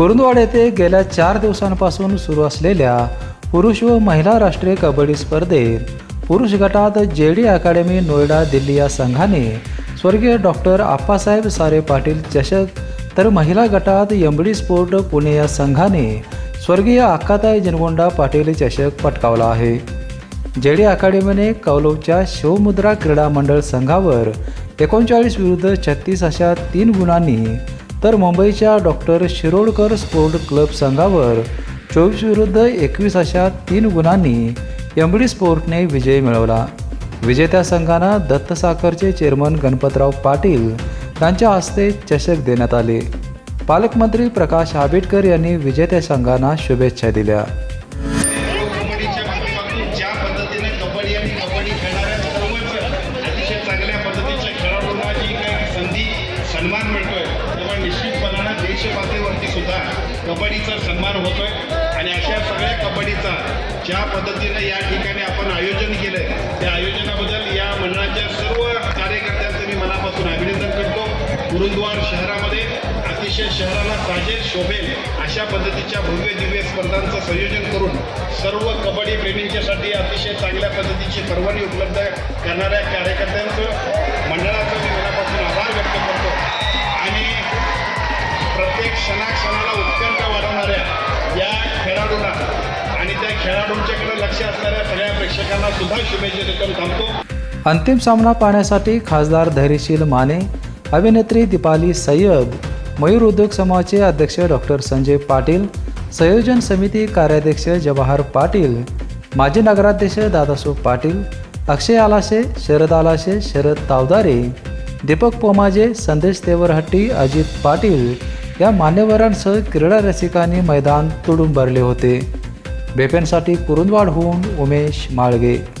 कुरुंदवाड येथे गेल्या चार दिवसांपासून सुरू असलेल्या पुरुष व महिला राष्ट्रीय कबड्डी स्पर्धेत पुरुष गटात जे डी अकॅडमी नोएडा दिल्ली या संघाने स्वर्गीय डॉक्टर आप्पासाहेब सारे पाटील चषक तर महिला गटात एमडी स्पोर्ट पुणे या संघाने स्वर्गीय अक्काताई जनगोंडा पाटील चषक पटकावला आहे. जे डी अकॅडमीने कौलवच्या शिवमुद्रा क्रीडा मंडळ संघावर एकोणचाळीस विरुद्ध छत्तीस अशा तीन गुणांनी तर मुंबईच्या डॉक्टर शिरोडकर स्पोर्ट क्लब संघावर चोवीस विरुद्ध एकवीस अशा तीन गुणांनी एमबडी स्पोर्टने विजय मिळवला. विजेत्या संघांना दत्त साखरचे चेअरमन गणपतराव पाटील यांच्या हस्ते चषक देण्यात आले. पालकमंत्री प्रकाश आंबेडकर यांनी विजेत्या संघांना शुभेच्छा दिल्या. सन्मान मिळतोय. तेव्हा निश्चितपणानं देश सुद्धा कबड्डीचा सन्मान होतोय. आणि अशा सगळ्या कबड्डीचा ज्या पद्धतीनं या ठिकाणी आपण आयोजन केलंय त्या आयोजनाबद्दल या मंडळाच्या सर्व कार्यकर्त्यांचं मी मनापासून अभिनंदन करतो. गुरुद्वार शहरामध्ये अतिशय शहराला साजेल शोभेल अशा पद्धतीच्या भव्य दिव्य स्पर्धांचं संयोजन करून सर्व कबड्डी प्रेमींच्यासाठी अतिशय चांगल्या पद्धतीची परवानगी उपलब्ध करणाऱ्या कार्यकर्त्यांचं क्षणाक्षणाला उत्कंठ वाढवणाऱ्या या खेळाडूंना आणि त्या खेळाडूंच्याकडे लक्ष असणाऱ्या सगळ्या प्रेक्षकांना सुद्धा शुभेच्छा देतो थांबतो. अंतिम सामना पाहण्यासाठी खासदार धैर्यशील माने अभिनेत्री दीपाली सय्यद मयूर उद्योग समूहाचे अध्यक्ष डॉक्टर संजय पाटील संयोजन समिती कार्याध्यक्ष जवाहर पाटील माजी नगराध्यक्ष दादासाहेब पाटील अक्षय आलाशे शरद आलाशे शरद तावदारे दीपक पोमाजे संदेश तेवरहट्टी अजित पाटील या मान्यवरांसह क्रीडा रसिकांनी मैदान तुडून भरले होते. बेपेनसाठी कुरुंदवाडहून उमेश माळगे.